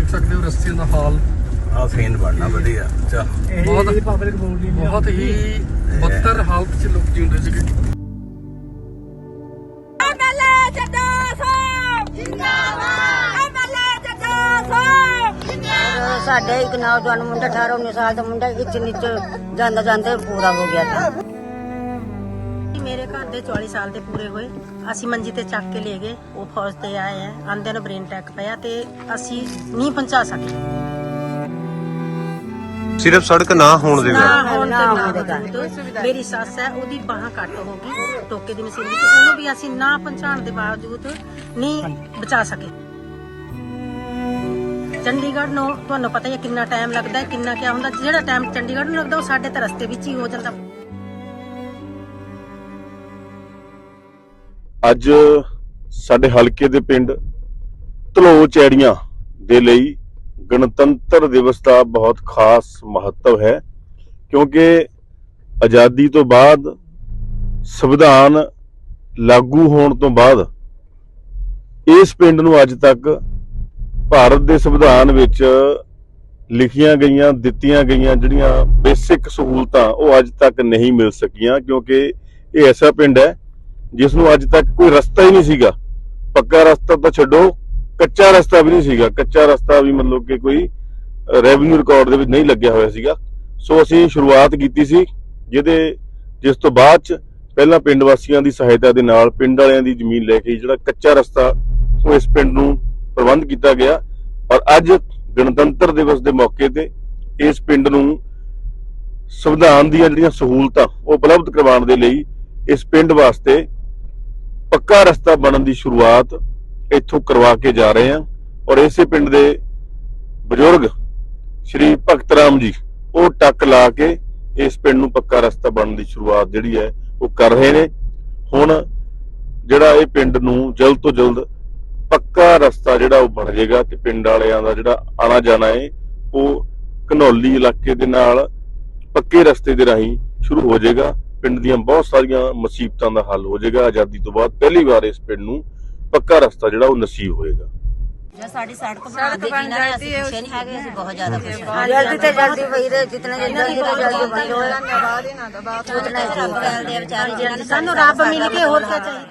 ਦੇਖ ਸਕਦੇ ਹੋ ਰਸਤੇ ਦਾ ਹਾਲ। ਆ ਸੀਨ ਬਣਨਾ ਵਧੀਆ। ਚਾ ਬਹੁਤ ਪਬਲਿਕ ਬੋਲਦੀ ਬਹੁਤ ਹੀ ਬੱਤਰ ਹਾਲਤ 'ਚ ਲੋਕ ਜਿਉਂਦੇ ਸੀਗੇ। ਐਮਐਲਏ ਜੱਟਾ ਸਾਹਿਬ! ਜਿੰਦਾਬਾਦ! ਐਮਐਲਏ ਜੱਟਾ ਸਾਹਿਬ! ਔਰ ਸਾਡੇ ਇੱਕ ਨੌਜਵਾਨ ਮੁੰਡਾ 18 19 ਸਾਲ ਦਾ ਮੁੰਡਾ ਇੱਚ ਨੀਚ ਜਾਂਦਾ ਜਾਂਦੇ ਪੂਰਾ ਹੋ ਗਿਆ। ਸੀ ਦੇ 44 ਸਾਲ ਦੇ ਪੂਰੇ ਹੋਏ। ਅਸੀਂ ਮੰਜੀ ਤੇ ਚੱਕ ਕੇ ਲੈ ਗਏ। ਉਹ ਫੌਜ ਤੇ ਆਏ ਆ। ਆਂਦੇ ਨੂੰ ਬ੍ਰੇਨ ਅਟੈਕ ਪਿਆ ਤੇ ਅਸੀਂ ਨਹੀਂ ਪਹੁੰਚਾ ਸਕੇ। ਸਿਰਫ ਸੜਕ ਨਾ ਹੋਣ ਦੇ ਨਾ ਦੇ ਮੇਰੀ ਸੱਸ ਹੈ ਉਹਦੀ ਬਾਹ ਕੱਟ ਹੋ ਗਈ ਟੋਕੇ ਦੀ ਮਸ਼ੀਨ ਵਿੱਚ। ਉਹਨੂੰ ਵੀ ਅਸੀਂ ਨਾ ਪਹੁੰਚਾਉਣ ਦੇ ਬਾਵਜੂਦ ਨਹੀਂ ਬਚਾ ਸਕੇ। ਚੰਡੀਗੜ੍ਹ ਨੂੰ ਤੁਹਾਨੂੰ ਪਤਾ ਹੀ ਹੈ ਕਿੰਨਾ ਟਾਈਮ ਲੱਗਦਾ ਹੈ ਕਿੰਨਾ ਕਿਆ ਹੁੰਦਾ। ਜਿਹੜਾ ਟਾਈਮ ਚੰਡੀਗੜ੍ਹ ਨੂੰ ਲੱਗਦਾ ਉਹ ਸਾਡੇ ਤਾਂ ਰਸਤੇ ਵਿੱਚ ਹੀ ਹੋ ਜਾਂਦਾ। ਅੱਜ ਸਾਡੇ ਹਲਕੇ ਦੇ ਪਿੰਡ ਧਲੋ ਚੈੜੀਆਂ ਦੇ ਲਈ ਗਣਤੰਤਰ ਦਿਵਸ ਦਾ ਬਹੁਤ ਖਾਸ ਮਹੱਤਵ ਹੈ, ਕਿਉਂਕਿ ਆਜ਼ਾਦੀ ਤੋਂ ਬਾਅਦ ਸੰਵਿਧਾਨ ਲਾਗੂ ਹੋਣ ਤੋਂ ਬਾਅਦ ਇਸ ਪਿੰਡ ਨੂੰ ਅੱਜ ਤੱਕ ਭਾਰਤ ਦੇ ਸੰਵਿਧਾਨ ਵਿੱਚ ਲਿਖੀਆਂ ਗਈਆਂ, ਦਿੱਤੀਆਂ ਗਈਆਂ ਜਿਹੜੀਆਂ ਬੇਸਿਕ ਸਹੂਲਤਾਂ ਉਹ ਅੱਜ ਤੱਕ ਨਹੀਂ ਮਿਲ ਸਕੀਆਂ, ਕਿਉਂਕਿ ਇਹ ਐਸਾ ਪਿੰਡ ਹੈ ਜਿਸ ਨੂੰ ਅੱਜ ਤੱਕ ਕੋਈ ਰਸਤਾ ਹੀ ਨਹੀਂ ਸੀਗਾ। ਪੱਕਾ ਰਸਤਾ ਤਾਂ ਛੱਡੋ, ਕੱਚਾ ਰਸਤਾ ਵੀ ਨਹੀਂ ਸੀਗਾ। ਕੱਚਾ ਰਸਤਾ ਵੀ ਮਤਲਬ ਕਿ ਕੋਈ ਰੈਵਨਿਊ ਰਿਕਾਰਡ ਦੇ ਵਿੱਚ ਨਹੀਂ ਲੱਗਿਆ ਹੋਇਆ ਸੀਗਾ। ਸੋ ਅਸੀਂ ਸ਼ੁਰੂਆਤ ਕੀਤੀ ਸੀ, ਜਿਹਦੇ, ਜਿਸ ਤੋਂ ਬਾਅਦ ਚ ਪਹਿਲਾਂ ਪਿੰਡ ਵਾਸੀਆਂ ਦੀ ਸਹਾਇਤਾ ਦੇ ਨਾਲ ਪਿੰਡ ਵਾਲਿਆਂ ਦੀ ਜ਼ਮੀਨ ਲੈ ਕੇ ਜਿਹੜਾ ਕੱਚਾ ਰਸਤਾ, ਉਹ ਇਸ ਪਿੰਡ ਨੂੰ ਪ੍ਰਬੰਧ ਕੀਤਾ ਗਿਆ। ਔਰ ਅੱਜ ਗਣਤੰਤਰ ਦਿਵਸ ਦੇ ਮੌਕੇ ਤੇ ਇਸ ਪਿੰਡ ਨੂੰ ਸੰਵਿਧਾਨ ਦੀਆਂ ਜਿਹੜੀਆਂ ਸਹੂਲਤਾਂ, ਉਹ ਉਪਲਬਧ ਕਰਵਾਉਣ ਦੇ ਲਈ ਇਸ ਪਿੰਡ ਵਾਸਤੇ ਪੱਕਾ ਰਸਤਾ ਬਣਨ ਦੀ ਸ਼ੁਰੂਆਤ ਇੱਥੋਂ ਕਰਵਾ ਕੇ ਜਾ ਰਹੇ ਹਾਂ। ਔਰ ਇਸੇ ਪਿੰਡ ਦੇ ਬਜ਼ੁਰਗ ਸ਼੍ਰੀ ਭਗਤ ਰਾਮ ਜੀ, ਉਹ ਟੱਕ ਲਾ ਕੇ ਇਸ ਪਿੰਡ ਨੂੰ ਪੱਕਾ ਰਸਤਾ ਬਣਨ ਦੀ ਸ਼ੁਰੂਆਤ ਜਿਹੜੀ ਹੈ, ਉਹ ਕਰ ਰਹੇ ਨੇ। ਹੁਣ ਜਿਹੜਾ ਇਹ ਪਿੰਡ ਨੂੰ ਜਲਦ ਤੋਂ ਜਲਦ ਪੱਕਾ ਰਸਤਾ ਜਿਹੜਾ ਉਹ ਬਣ ਜਾਏਗਾ ਤੇ ਪਿੰਡ ਵਾਲਿਆਂ ਦਾ ਜਿਹੜਾ ਆਣਾ ਜਾਣਾ ਹੈ, ਉਹ ਘਨੌਲੀ ਇਲਾਕੇ ਦੇ ਨਾਲ ਪੱਕੇ ਰਸਤੇ ਦੇ ਰਾਹੀਂ ਸ਼ੁਰੂ ਹੋ ਜਾਏਗਾ। ਪਿੰਡ ਦੀਆਂ ਬਹੁਤ ਸਾਰੀਆਂ ਮੁਸੀਬਤਾਂ ਦਾ ਹੱਲ ਹੋ ਜਾਏਗਾ ਆਜ਼ਾਦੀ ਤੋਂ ਬਾਅਦ ਪਹਿਲੀ ਵਾਰ ਇਸ ਪਿੰਡ ਨੂੰ ਪੱਕਾ ਰਸਤਾ ਜਿਹੜਾ ਉਹ ਨਸੀਬ ਹੋਏਗਾ। ਜੇ ਸਾਡੀ ਸੜਕ ਬਣਾ ਦੇ ਜਿਨ੍ਹਾਂ ਨੇ ਅਸੀਂ ਖੁਸ਼ ਨਹੀਂ ਹੈਗੇ ਅਸੀਂ ਬਹੁਤ ਜ਼ਿਆਦਾ ਖੁਸ਼ ਹਾਂ ਜਲਦੀ ਤੇ ਜਲਦੀ ਪਈ ਰਹੇ ਜਿਤਨਾ ਜਲਦੀ ਤੋਂ ਜਲਦੀ ਬੰਦ ਹੋਇਆ ਉਤਨਾ ਹੀ ਠੀਕ ਹੈ ਸਾਨੂੰ ਰੱਬ ਮਿਲ ਕੇ ਹੋਰ ਕੀ ਚਾਹੀਦਾ?